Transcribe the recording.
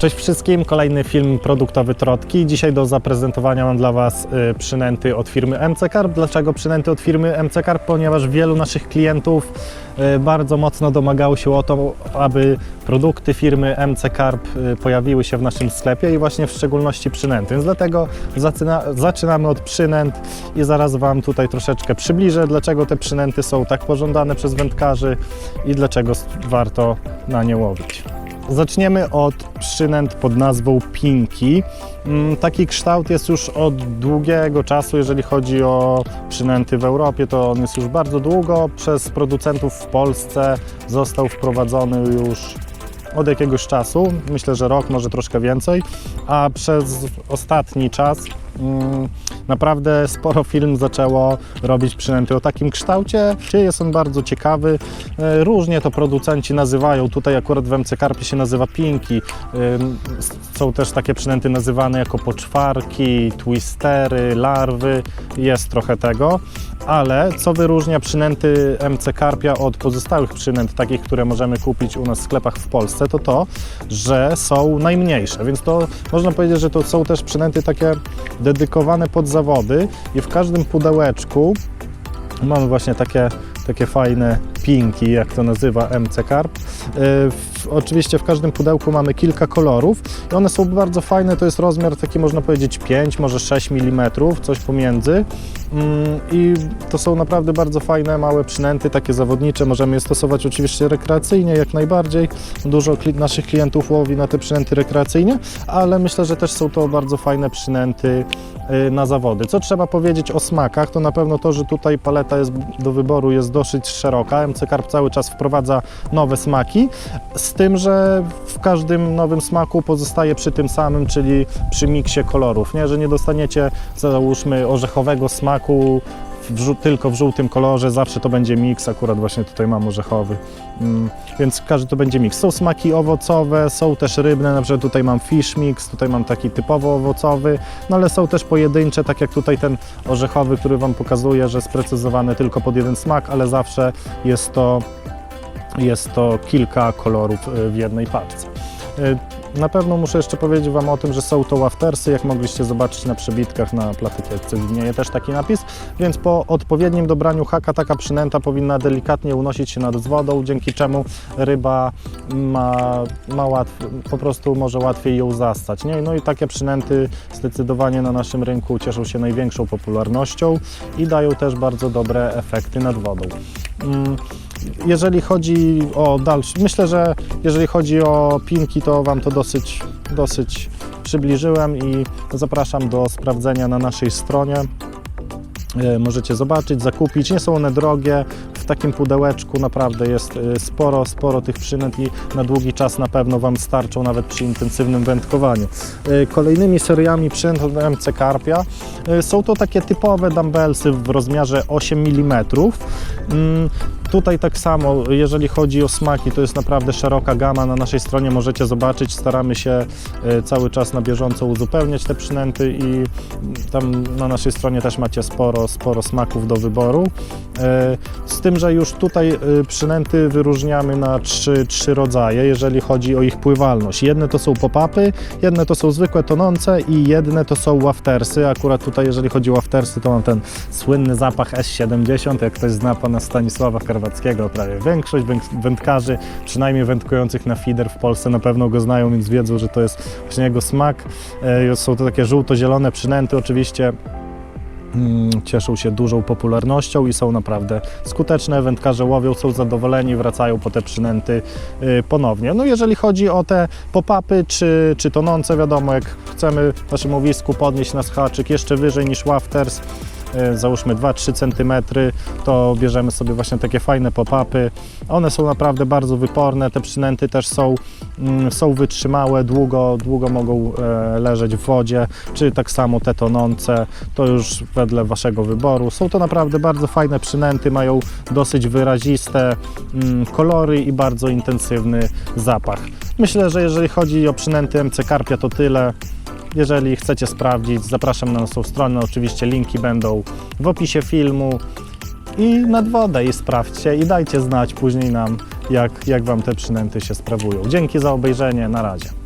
Cześć wszystkim, kolejny film produktowy Trotki. Dzisiaj do zaprezentowania mam dla Was y, przynęty od firmy MC Carp. Dlaczego przynęty od firmy MC Carp? Ponieważ wielu naszych klientów y, bardzo mocno domagało się o to, aby produkty firmy MC Carp y, pojawiły się w naszym sklepie i właśnie w szczególności przynęty. Więc dlatego zaczyna, zaczynamy od przynęt i zaraz Wam tutaj troszeczkę przybliżę, dlaczego te przynęty są tak pożądane przez wędkarzy i dlaczego warto na nie łowić. Zaczniemy od przynęt pod nazwą Pinki. Mm, Taki kształt jest już od długiego czasu, jeżeli chodzi o przynęty w Europie, to on jest już bardzo długo. Przez producentów w Polsce został wprowadzony już od jakiegoś czasu, myślę, że rok, może troszkę więcej, a przez ostatni czas naprawdę sporo firm zaczęło robić przynęty o takim kształcie. Jest on bardzo ciekawy. E, Różnie to producenci nazywają. Tutaj akurat w MC Carpie się nazywa pinki. Są też takie przynęty nazywane jako poczwarki, twistery, larwy. Jest trochę tego. Ale co wyróżnia przynęty MC Carpia od pozostałych przynęt, takich, które możemy kupić u nas w sklepach w Polsce, to to, że są najmniejsze. Więc to można powiedzieć, że to są też przynęty takie dedykowane pod zawody i w każdym pudełeczku mamy właśnie takie, takie fajne pinki, jak to nazywa MC Carp. W, oczywiście w każdym pudełku mamy kilka kolorów i one są bardzo fajne, to jest rozmiar taki można powiedzieć 5, może 6 mm, coś pomiędzy. Mm, I to są naprawdę bardzo fajne, małe przynęty, takie zawodnicze. Możemy je stosować oczywiście rekreacyjnie, jak najbardziej. Dużo naszych klientów łowi na te przynęty rekreacyjnie, ale myślę, że też są to bardzo fajne przynęty y, na zawody. Co trzeba powiedzieć o smakach, to na pewno to, że tutaj paleta jest do wyboru jest dosyć szeroka. MC Carp cały czas wprowadza nowe smaki, z tym, że w każdym nowym smaku pozostaje przy tym samym, czyli przy miksie kolorów, nie? że nie dostaniecie załóżmy orzechowego smaku w, tylko w żółtym kolorze, zawsze to będzie miks, akurat właśnie tutaj mam orzechowy, mm, więc każdy to będzie miks. Są smaki owocowe, są też rybne, na przykład tutaj mam fish mix, tutaj mam taki typowo owocowy, no ale są też pojedyncze, tak jak tutaj ten orzechowy, który Wam pokazuję, że sprecyzowany tylko pod jeden smak, ale zawsze jest to, jest to kilka kolorów y, w jednej paczce. Na pewno muszę jeszcze powiedzieć Wam o tym, że są to waftersy, jak mogliście zobaczyć na przebitkach na platykietce widnieje też taki napis, więc po odpowiednim dobraniu haka taka przynęta powinna delikatnie unosić się nad wodą, dzięki czemu ryba ma, ma po prostu może łatwiej ją zastać. Nie? No i takie przynęty zdecydowanie na naszym rynku cieszą się największą popularnością i dają też bardzo dobre efekty nad wodą. Mm, jeżeli chodzi o dalsze, myślę, że jeżeli chodzi o pinki, to Wam to dosyć, dosyć przybliżyłem i zapraszam do sprawdzenia na naszej stronie. E, Możecie zobaczyć, zakupić. Nie są one drogie. Takim pudełeczku naprawdę jest e, sporo, sporo tych przynęt i na długi czas na pewno Wam starczą nawet przy intensywnym wędkowaniu. E, Kolejnymi seriami przynęt od MC Carpia e, są to takie typowe dumbbellsy w rozmiarze 8 mm. Mm, Tutaj tak samo, jeżeli chodzi o smaki, to jest naprawdę szeroka gama. Na naszej stronie możecie zobaczyć, staramy się cały czas na bieżąco uzupełniać te przynęty i tam na naszej stronie też macie sporo, sporo smaków do wyboru. Z tym, że już tutaj e, przynęty wyróżniamy na trzy, trzy rodzaje, jeżeli chodzi o ich pływalność. Jedne to są pop-upy, jedne to są zwykłe tonące i jedne to są waftersy. Akurat tutaj, jeżeli chodzi o waftersy, to mam ten słynny zapach S70, jak ktoś zna pana Stanisława Karwackiego, prawie większość wędkarzy, przynajmniej wędkujących na feeder w Polsce na pewno go znają, więc wiedzą, że to jest właśnie jego smak. E, Są to takie żółto-zielone przynęty, oczywiście cieszą się dużą popularnością i są naprawdę skuteczne. Wędkarze łowią, są zadowoleni, wracają po te przynęty y, ponownie. No jeżeli chodzi o te pop-upy czy, czy tonące, wiadomo, jak chcemy w naszym łowisku podnieść nasz haczyk jeszcze wyżej niż wafters, załóżmy 2-3 cm, to bierzemy sobie właśnie takie fajne pop-upy. One są naprawdę bardzo wyporne, te przynęty też są, mm, są wytrzymałe, długo, długo mogą e, leżeć w wodzie, czy tak samo te tonące, to już wedle Waszego wyboru. Są to naprawdę bardzo fajne przynęty, mają dosyć wyraziste mm, kolory i bardzo intensywny zapach. Myślę, że jeżeli chodzi o przynęty MC Carpia to tyle. Jeżeli chcecie sprawdzić, zapraszam na naszą stronę. Oczywiście linki będą w opisie filmu. I nad wodę i sprawdźcie i dajcie znać później nam, jak, jak Wam te przynęty się sprawują. Dzięki za obejrzenie, na razie.